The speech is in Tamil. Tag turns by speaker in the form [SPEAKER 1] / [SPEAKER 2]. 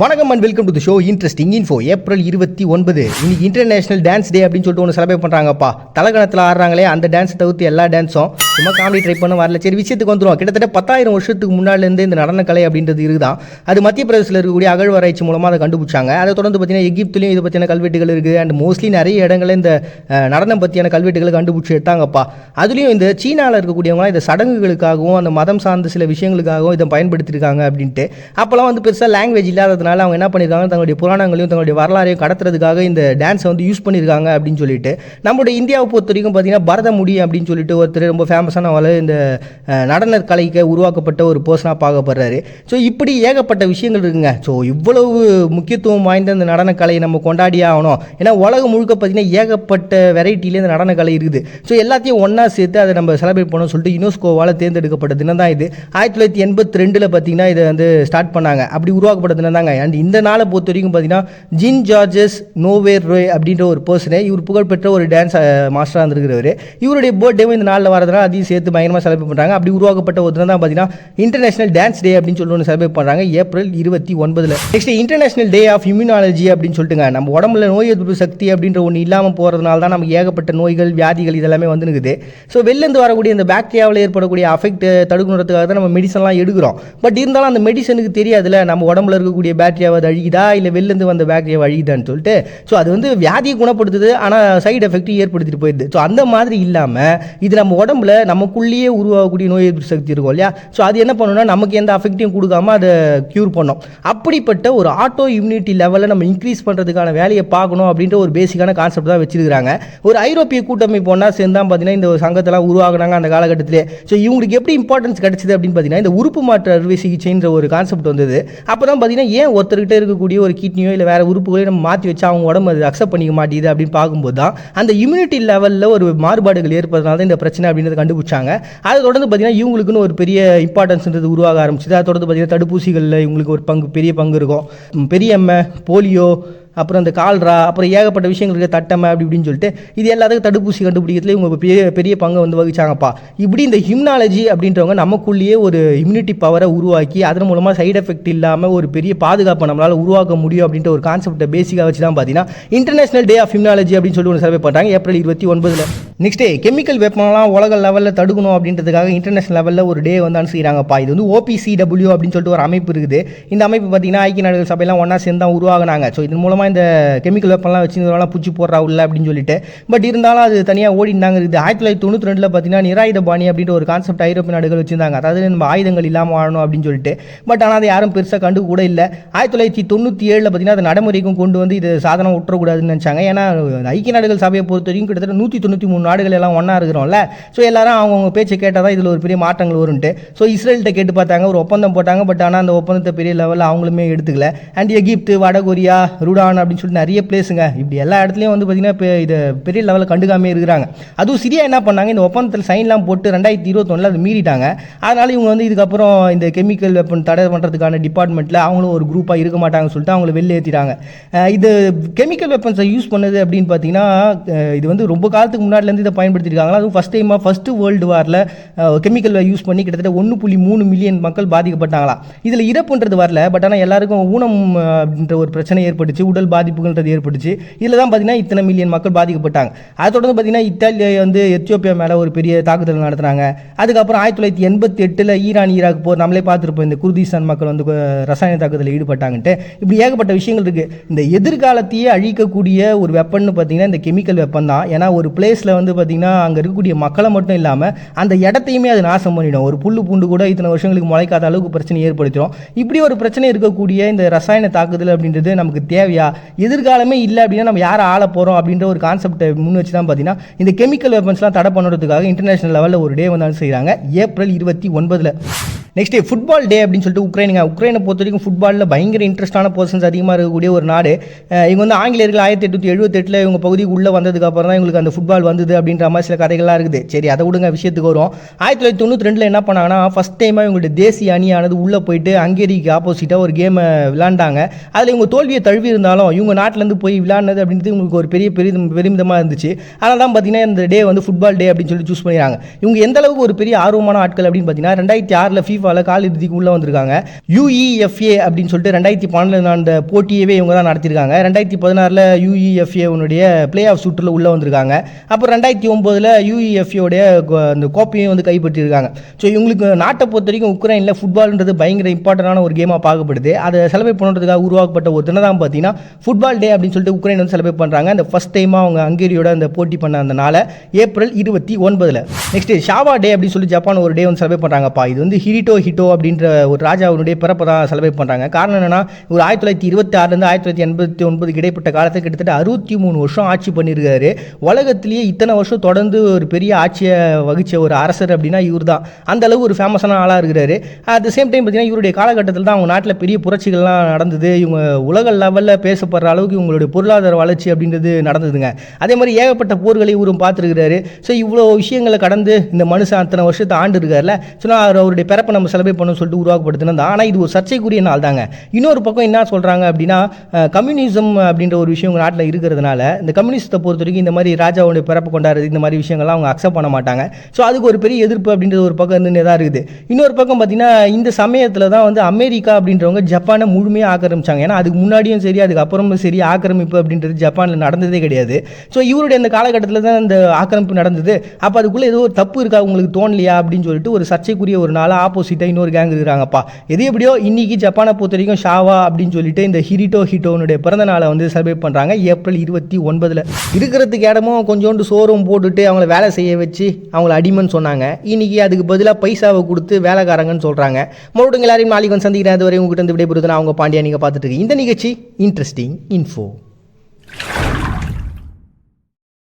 [SPEAKER 1] வணக்கம் and welcome to the show interesting info April இருபத்தி ஒன்பது. இன்னைக்கு இன்டர்நேஷனல் டான்ஸ் டே அப்படின்னு சொல்லிட்டு ஒன்று செலிப்ரேட் பண்ணுறாங்கப்பா தலகணத்தில் ஆடுறாங்களே அந்த டான்ஸ் தவிர்த்து எல்லா டான்ஸும் சும்மா காமெடி ட்ரை பண்ண வரல. சரி விஷயத்துக்கு வந்துடும் கிட்டத்தட்ட பத்தாயிரம் வருஷத்துக்கு முன்னாடிலேருந்து இந்த நடனக்கலை அப்படின்றது இருக்குதான். அது மத்திய பிரதேசத்தில் இருக்கக்கூடிய அகழ்வாராய்ச்சி மூலமாக அதை கண்டுபிடிச்சாங்க. அதை தொடர்ந்து பார்த்தீங்கன்னா எகிப்துலையும் இதை பற்றின கல்வெட்டுகள் இருக்குது அண்ட் மோஸ்ட்லி நிறைய இடங்களில் இந்த நடனம் பற்றியான கல்வெட்டுகளை கண்டுபிடிச்சி எடுத்தாங்கப்பா. அதுலேயும் இந்த சீனாவில் இருக்கக்கூடியவங்க இந்த சடங்குகளுக்காகவும் அந்த மதம் சார்ந்த சில விஷயங்களுக்காகவும் இதை பயன்படுத்தியிருக்காங்க அப்படின்ட்டு. அப்போல்லாம் வந்து பெருசாக லாங்குவேஜ் இல்லாத இல்லாததுனால அவங்க என்ன பண்ணியிருக்காங்க தங்களுடைய புராணங்களையும் தங்களுடைய வரலாறையும் கடத்துறதுக்காக இந்த டான்ஸை வந்து யூஸ் பண்ணியிருக்காங்க அப்படின்னு சொல்லிட்டு நம்மளுடைய இந்தியாவை பொறுத்த வரைக்கும் பார்த்தீங்கன்னா பரதமுடி அப்படின்னு சொல்லிட்டு ஒருத்தர் ரொம்ப ஃபேமஸான ஆள் இந்த நடன கலைக்கு உருவாக்கப்பட்ட ஒரு பர்சனாக பார்க்கப்படுறாரு. ஸோ இப்படி ஏகப்பட்ட விஷயங்கள் இருக்குங்க. ஸோ இவ்வளவு முக்கியத்துவம் வாய்ந்த இந்த நடனக்கலையை நம்ம கொண்டாடியே ஆகணும். ஏன்னா உலகம் முழுக்க பார்த்தீங்கன்னா ஏகப்பட்ட வெரைட்டிலே இந்த நடனக்கலை இருக்குது. ஸோ எல்லாத்தையும் ஒன்றா சேர்த்து அதை நம்ம செலிப்ரேட் பண்ணணும்னு சொல்லிட்டு யுனெஸ்கோவால் தேர்ந்தெடுக்கப்பட்ட தினம் தான் இது. ஆயிரத்தி தொள்ளாயிரத்தி எண்பத்தி ரெண்டில் பார்த்தீங்கன்னா இதை வந்து ஸ்டார்ட் பண்ணாங்க. அப்படி உருவாக்கப்பட்ட தினம் தாங்க அண்ட் இந்த நாளை பொறுத்த வரைக்கும் பார்த்தீங்கன்னா ஜின் ஜார்ஜஸ் நோவேர் ரோய் அப்படின்ற ஒரு பர்சனே இவர் புகழ்பெற்ற ஒரு டான்ஸ் மாஸ்டராக இருந்திருக்கிறவர் இவருடைய பர்த்டேவும் இந்த நாளில் வரதுனால அதையும் சேர்த்து பயங்கரமாக செலிப்ரேட் பண்ணுறாங்க அப்படி உருவாக்கப்பட்ட ஒரு தினம் தான் பார்த்தீங்கன்னா இன்டர்நேஷனல் டான்ஸ் டே அப்படின்னு சொல்லி ஒன்று செலிப்ரேட் பண்ணுறாங்க ஏப்ரல் இருபத்தி ஒன்பதில். Next international day of immunology அப்படின்னு சொல்லிட்டுங்க. நம்ம உடம்புல நோய் எதிர்ப்பு சக்தி அப்படின்ற ஒன்று இல்லாமல் போகிறதுனால தான் நமக்கு ஏகப்பட்ட நோய்கள் வியாதிகள் இதெல்லாமே வந்து இருக்குது ஸோ வெளிலேருந்து வரக்கூடிய இந்த பாக்டீரியாவில் ஏற்படக்கூடிய அஃபெக்ட் தடுக்கணுறதுக்காக தான் நம்ம மெடிசன்லாம் எடுக்கிறோம். பட் இருந்தாலும் அந்த மெடிசனுக்கு தெரியாதுல நம்ம உடம்புல இருக்கக்கூடிய இருக்கக்கூடிய பேக்டீரியாவது அழிக்குதா இல்லை வெளிலேருந்து வந்த பேக்டீரியாவை அழிக்குதான்னு சொல்லிட்டு ஸோ அது வந்து வியாதியை குணப்படுத்துது ஆனால் சைடு எஃபெக்ட்டும் ஏற்படுத்திட்டு போயிடுது. ஸோ அந்த மாதிரி இல்லாமல் இது நம்ம உடம்புல நமக்குள்ளேயே உருவாகக்கூடிய நோய் எதிர்ப்பு சக்தி இருக்கும் இல்லையா? ஸோ அது என்ன பண்ணணும்னா நமக்கு எந்த அஃபெக்ட்டையும் கொடுக்காம அதை க்யூர் பண்ணோம். அப்படிப்பட்ட ஒரு ஆட்டோ இம்யூனிட்டி லெவலில் நம்ம இன்க்ரீஸ் பண்ணுறதுக்கான வேலையை பார்க்கணும் அப்படின்ற ஒரு பேசிக்கான கான்செப்ட் தான் வச்சிருக்காங்க ஒரு ஐரோப்பிய கூட்டமைப்பு ஒன்றா சேர்ந்து தான் பார்த்தீங்கன்னா இந்த சங்கத்தெல்லாம் உருவாகினாங்க அந்த காலகட்டத்திலே. ஸோ இவங்களுக்கு எப்படி இம்பார்ட்டன்ஸ் கிடச்சிது அப்படின்னு பார்த்தீங்கன்னா இந்த உறுப்பு மாற்று அறுவை சிகிச்சைன்ற ஒரு கான்செப்ட் வந்தது. அப்போ தான் பார்த்தீங்கன்னா ஏன் ஒருத்தர்கிட்ட இருக்கக்கூடிய ஒரு கிட்னியோ இல்லை வேறு உறுப்புகளையும் நம்ம மாற்றி வச்சு அவங்க உடம்பு அது அக்செப்ட் பண்ணிக்க மாட்டேங்குது அப்படின்னு பார்க்கும்போது தான் அந்த இம்யூனிட்டி லெவலில் ஒரு மாறுபாடுகள் ஏற்படுறதுனால தான் இந்த பிரச்சனை அப்படின்றத கண்டுபிடிச்சாங்க. அதை தொடர்ந்து பார்த்தீங்கன்னா இவங்களுக்குன்னு ஒரு பெரிய இம்பார்ட்டன்ஸ்ன்றது உருவாக ஆரம்பிச்சது. அதை தொடர்ந்து பார்த்தீங்கன்னா தடுப்பூசிகளில் இவங்களுக்கு ஒரு பங்கு பெரிய பங்கு இருக்கும். பெரியம்மை போலியோ அப்புறம் அந்த கால்ரா அப்புறம் ஏகப்பட்ட விஷயங்கள் இருக்குது தட்டமை அப்படி இப்படின்னு சொல்லிட்டு இது எல்லாத்துக்கும் தடுப்பூசி கண்டுபிடிக்கிறதுல இவங்க பெரிய பெரிய பங்கை வந்து வகிச்சாங்கப்பா. இப்படி இந்த ஹிம்னாலஜி அப்படின்றவங்க நமக்குள்ளேயே ஒரு இம்யூனிட்டி பவரை உருவாக்கி அதன் மூலமாக சைடு எஃபெக்ட் இல்லாமல் ஒரு பெரிய பாதுகாப்பை நம்மளால் உருவாக்க முடியும் அப்படின்ற ஒரு கான்செப்டை பேசிக்காக வச்சு தான் பார்த்தீங்கன்னா இன்டர்நேஷனல் டே ஆஃப் ஹிம்னாலஜி அப்படின்னு சொல்லி ஒன்று சர்வே பண்ணுறாங்க ஏப்ரல் இருபத்தி ஒன்பதில். நெக்ஸ்ட்டு கெமிக்கல் வெப்பன்லாம் உலக லெவலில் தடுக்கணும் அப்படின்றதுக்காக இன்டர்நேஷனல் லெவலில் ஒரு டே வந்து செய்கிறாங்கப்பா இது வந்து ஓபிசிடபிள்யூ அப்படின்னு சொல்லிட்டு ஒரு அமைப்பு இருக்குது. இந்த அமைப்பு பார்த்தீங்கன்னா ஐக்கிய நாடுகள் சபையெல்லாம் ஒன்றா சேர்ந்து தான் உருவாகினாங்க ஸோ இதன் மூலமாக இந்த கெமிக்கல் வெப்பன்லாம் வச்சு இதெல்லாம் பூச்சி போடுறா உள்ள அப்படின்னு சொல்லிட்டு. பட் இருந்தாலும் அது தனியாக ஓடினாங்க இருக்குது. ஆயிரத்தி தொள்ளாயிரத்தி தொண்ணூற்றி ரெண்டில் பார்த்தீங்கன்னா நிராயுத பாணி அப்படின்ற ஒரு கான்செப்ட் ஐரோப்பிய நாடுகள் வச்சிருந்தாங்க. அதாவது நம்ம ஆயுதங்கள் இல்லாமல் வாழணும் அப்படின்னு சொல்லிட்டு. பட் ஆனால் அதை யாரும் பெருசாக கண்டு கூட இல்லை. ஆயிரத்தி தொள்ளாயிரத்தி தொண்ணூற்றி ஏழில் பார்த்தீங்கன்னா அதை நடைமுறைக்கும் கொண்டு வந்து இது சாதனம் விட்டுறக்கூடாதுன்னு நினச்சாங்க. ஏன்னா ஐக்கிய நாடுகள் சபையை பொறுத்த வரைக்கும் கிட்டத்தட்ட நூற்றி தொண்ணூற்றி மூணு நாடுகள் எல்லாம் ஒன்றா இருக்கிறோம்ல. ஸோ எல்லாரும் அவங்கவுங்க பேச்சை கேட்டால் தான் இதில் ஒரு பெரிய மாற்றங்கள் வரும்ட்டு ஸோ இஸ்ரேல்கிட்ட கேட்டு பார்த்தாங்க ஒரு ஒப்பந்தம் போட்டாங்க பட் ஆனால் அந்த ஒப்பந்தத்தை பெரிய லெவலில் அவங்களுமே எடுத்துக்கல. அண்ட் எகிப்து வடகொரியா ரூடான் அப்படின்னு சொல்லிட்டு நிறைய பிளேஸுங்க இப்படி எல்லா இடத்துலையும் வந்து பார்த்திங்கன்னா இப்போ இதை பெரிய லெவலில் கண்டுக்காமே இருக்கிறாங்க. அதுவும் சிரியா என்ன பண்ணாங்க இந்த ஒப்பந்தத்தில் சைன்லாம் போட்டு ரெண்டாயிரத்தி இருபத்தொன்னில் அது மீறிட்டாங்க. அதனால் இவங்க வந்து இதுக்கப்புறம் இந்த கெமிக்கல் வெப்பன் தடை பண்ணுறதுக்கான டிபார்ட்மெண்ட்டில் அவங்களும் ஒரு குரூப்பாக இருக்க மாட்டாங்கன்னு சொல்லிட்டு அவங்கள வெளில ஏற்றிட்டாங்க இது கெமிக்கல் வெப்பன்ஸை யூஸ் பண்ணது அப்படின்னு பார்த்தீங்கன்னா இது வந்து ரொம்ப காலத்துக்கு முன்னாடி வந்து இதை பயன்படுத்தியிருக்காங்களா? அதுவும் ஃபஸ்ட் டைமாக ஃபஸ்ட்டு வேர்ல்டு வாரில் கெமிக்கல் யூஸ் பண்ணி கிட்டத்தட்ட ஒன்று புள்ளி மூணு மில்லியன் மக்கள் பாதிக்கப்பட்டாங்களா? இதில் இறப்புன்றது வரல. பட் ஆனால் எல்லாருக்கும் ஊனம் அப்படின்ற ஒரு பிரச்சனை ஏற்பட்டுச்சு. உடல் பாதிப்புகள்ன்றது ஏற்பட்டுச்சு. இதில் தான் பார்த்தீங்கன்னா இத்தனை மில்லியன் மக்கள் பாதிக்கப்பட்டாங்க. அதை தொடர்ந்து பார்த்தீங்கன்னா இத்தாலியை வந்து எத்தியோப்பியா மேலே ஒரு பெரிய தாக்குதல் நடத்துனாங்க அதுக்கப்புறம் ஆயிரத்தி தொள்ளாயிரத்தி எண்பத்தி எட்டில் ஈரான் ஈராக் போர் நம்மளே பார்த்துருப்போம். இந்த குர்திஸ்தான் மக்கள் வந்து ரசாயன தாக்குதலில் ஈடுபட்டாங்கன்ட்டு. இப்படி ஏகப்பட்ட விஷயங்கள் இருக்குது இந்த எதிர்காலத்தையே அழிக்கக்கூடிய ஒரு வெப்பன்னு பார்த்தீங்கன்னா இந்த கெமிக்கல் வெப்பன் தான். ஏன்னா ஒரு பிளேஸில் வந்து வந்து பார்த்தீங்கன்னா அங்கே இருக்கக்கூடிய மக்களை மட்டும் இல்லாமல் அந்த இடத்தையுமே அது நாசம் பண்ணிடும். ஒரு புல்லு பூண்டு கூட இத்தனை வருஷங்களுக்கு முளைக்காத அளவுக்கு பிரச்சனை ஏற்படுத்திடும். இப்படி ஒரு பிரச்சனை இருக்கக்கூடிய இந்த ரசாயன தாக்குதல் அப்படின்றது நமக்கு தேவையா? எதிர்காலமே இல்லை அப்படின்னா நம்ம யாரை ஆள போகிறோம் அப்படின்ற ஒரு கான்செப்டை முன் வச்சு தான் பார்த்தீங்கன்னா இந்த கெமிக்கல் வெப்பன்ஸ்லாம் தடை பண்ணுறதுக்காக இன்டர்நேஷனல் லெவலில் ஒரு டே வந்தாலும் செய்கிறாங்க ஏப்ரல் இருபத்தி ஒன்பதில். நெக்ஸ்ட் ஃபுட்பால் டே அப்படின்னு சொல்லிட்டு உக்ரைனுங்க உக்ரைனை பொறுத்த வரைக்கும் ஃபுட்பாலில் பயங்கர இன்ட்ரெஸ்டான பர்சன்ஸ் அதிகமாக இருக்கக்கூடிய ஒரு நாடு. இவங்க வந்து ஆங்கிலேயர்கள் ஆயிரத்தி எட்நூற்றி எழுபத்தெட்டில் இவங்க பகுதிக்கு உள்ளே வந்ததுக்கு அப்புறம் தான் இவங்களுக்கு அந்த ஃபுட்பால் வந்தது. அப்படின்ற மாதிரி சில கதைகள்லாம் இருக்குது. சரி அதை விடுங்க விஷயத்துக்கு வரும் ஆயிரத்தி தொள்ளாயிரத்தி தொண்ணூற்றி ரெண்டில் என்ன பண்ணாங்கன்னா ஃபஸ்ட் டைமாக இவங்களுடைய தேசிய அணியானது உள்ளே போயிட்டு ஹங்கேரிக்கு ஆப்போசிட்டாக ஒரு கேமை விளாண்டாங்க அதில் இவங்க தோல்வியை தழுவி இருந்தாலும் இவங்க நாட்டிலேருந்து போய் விளாடினது அப்படின்றது இவங்களுக்கு ஒரு பெரிய பெரிய பெருமிதமாக இருந்துச்சு. அதனால தான் பார்த்தீங்கன்னா இந்த டே வந்து ஃபுட்பால் டே அப்படின்னு சொல்லி சூஸ் பண்ணிடுறாங்க. இவங்க எந்த அளவுக்கு ஒரு பெரிய ஆர்வமான ஆட்கள் அப்படின்னு பார்த்தீங்கன்னா ரெண்டாயிரத்தி ஆறில் ஃபீஃபாவில் கால் இறுதிக்கு உள்ளே வந்திருக்காங்க. யூஇஎஃப்ஏ அப்படின்னு சொல்லிட்டு ரெண்டாயிரத்தி பன்னெண்டில் அந்த போட்டியவே இவங்க தான் நடத்திருக்காங்க ரெண்டாயிரத்தி பதினாறில் யூஇஎஃப்ஏ உன்னுடைய பிளே ஆஃப் சுற்றில் உள்ளே வந்திருக்காங்க. அப்புறம் ரெண்டாயிரத்தி ஒம்போதில் யூஇஎஃப்ஏடைய அந்த கோப்பையும் வந்து கைப்பற்றியிருக்காங்க. ஸோ இவங்களுக்கு நாட்டை பொறுத்த வரைக்கும் உக்ரைனில் ஃபுட்பால்ன்றது பயங்கர இம்பார்ட்டண்டான ஒரு கேமாக பார்க்கப்படுது. அதை செலிப்ரேட் பண்ணுறதுக்காக உருவாக்கப்பட்ட ஒரு தினம் தான் பார்த்தீங்கன்னா ஃபுட்பால் டே அப்படின்னு சொல்லிட்டு உக்ரைன் வந்து செலிப்ரேட் பண்ணுறாங்க அந்த ஃபஸ்ட் டைமாக அவங்க ஹங்கேரியோட அந்த போட்டி பண்ண அந்த நாளை ஏப்ரல் இருபத்தி ஒன்பதில். நெக்ஸ்ட் ஷாவா டே அப்படின்னு சொல்லி ஜப்பான் ஒரு டே வந்து செலிப்ரேட் பண்ணுறாங்கப்பா இது வந்து ஹிரிட்டோ ஹிட்டோ அப்படின்ற ஒரு ராஜாவுடைய பிறப்பை தான் செலிப்ரேட் பண்ணுறாங்க காரணம் என்னென்னா ஒரு ஆயிரத்தி தொள்ளாயிரத்தி இருபத்தி ஆறுலேருந்து ஆயிரத்தி தொள்ளாயிரத்தி எண்பத்தி ஒன்பதுக்கு இடைப்பட்ட காலத்துக்கு கிட்டத்தட்ட அறுபத்தி மூணு வருஷம் ஆட்சி பண்ணியிருக்காரு. உலகத்திலேயே இத்தனை வருஷம் தொடர்ந்து ஒரு பெரிய ஆட்சியை வகிச்ச ஒரு அரசர் அப்படின்னா இவர் தான் அந்தளவு ஒரு ஃபேமஸான ஆளாக இருக்கிறாரு. அட் த சேம் டைம் பார்த்தீங்கன்னா இவருடைய காலகட்டத்தில் தான் அவங்க நாட்டில் பெரிய புரட்சிகள்லாம் நடந்தது. இவங்க உலக லெவலில் பேசப்படுற அளவுக்கு இவங்களுடைய பொருளாதார வளர்ச்சி அப்படின்றது நடந்ததுங்க. அதே மாதிரி ஏகப்பட்ட போர்களை இவரும் பார்த்துருக்கிறாரு. ஸோ இவ்வளோ விஷயங்களை கடந்து இந்த மனுஷன் அத்தனை வருஷத்தை ஆண்டு இருக்கார்ல. ஸோ நான் அவர் அவருடைய பிறப்பை நம்ம செலிப்ரேட் பண்ணணும்னு சொல்லிட்டு உருவாக்கப்படுத்தினது ஆனால் இது ஒரு சர்ச்சைக்குரிய நாள் தாங்க இன்னொரு பக்கம் என்ன சொல்கிறாங்க அப்படின்னா கம்யூனிசம் அப்படின்ற ஒரு விஷயம் உங்கள் நாட்டில் இருக்கிறதுனால இந்த கம்யூனிஸ்டத்தை பொறுத்த வரைக்கும் இந்த மாதிரி ராஜாவுடைய பிறப்பு கொண்டாடுறது இந்த மாதிரி விஷயங்கள்லாம் அவங்க அக்செப்ட் பண்ண மாட்டாங்க. ஸோ அதுக்கு ஒரு பெரிய எதிர்ப்பு அப்படின்றது ஒரு பக்கம் இருந்து தான் இருக்குது. இன்னொரு பக்கம் பார்த்தீங்கன்னா இந்த சமயத்தில் தான் வந்து அமெரிக்கா அப்படின்றவங்க ஜப்பானை முழுமையாக ஆக்கிரமிச்சாங்க. ஏன்னா அதுக்கு முன்னாடியும் சரி அதுக்கப்புறமும் சரி ஆக்கிரமிப்பு அப்படின்றது ஜப்பானில் நடந்ததே கிடையாது. ஸோ இவருடைய அந்த காலகட்டத்தில் தான் இந்த ஆக்கிரமிப்பு நடந்தது. அப்போ அதுக்குள்ளே ஏதோ ஒரு தப்பு இருக்கா? உங்களுக்கு தோணலையா? அப்படின்னு சொல்லிட்டு ஒரு சர்ச்சைக்குரிய ஒரு நாளாக ஆப்போசிட்டாக இன்னொரு கேங் இருக்கிறாங்கப்பா. எது எப்படியோ இன்றைக்கி ஜப்பானை பொறுத்த வரைக்கும் ஷாவா அப்படின்னு சொல்லிட்டு இந்த ஹிரிட்டோ ஹிட்டோனுடைய பிறந்த நாளை வந்து செலிப்ரேட் பண்ணுறாங்க ஏப்ரல் இருபத்தி ஒன்பதில். இருக்கிறதுக்கு இடமும் கொஞ்சோண்டு சோறும் போட்டுட்டு அவங்கள வேலை செய்ய வச்சு அவங்கள அடிமைன்னு சொன்னாங்க. இன்னைக்கு அதுக்கு பதிலாக பைசாவை கொடுத்து வேலைக்காரங்கன்னு சொல்கிறாங்க மறுபடியும் எல்லாரையும் நாளைக்கு வந்து சந்திக்கிறேன். அது வரை உங்ககிட்ட இருந்து விடைபெறுதுன்னு அவங்க பாண்டியா. நீங்கள் பார்த்துட்டு இந்த நிகழ்ச்சி இன்ட்ரெஸ்டிங் இன்ஃபோ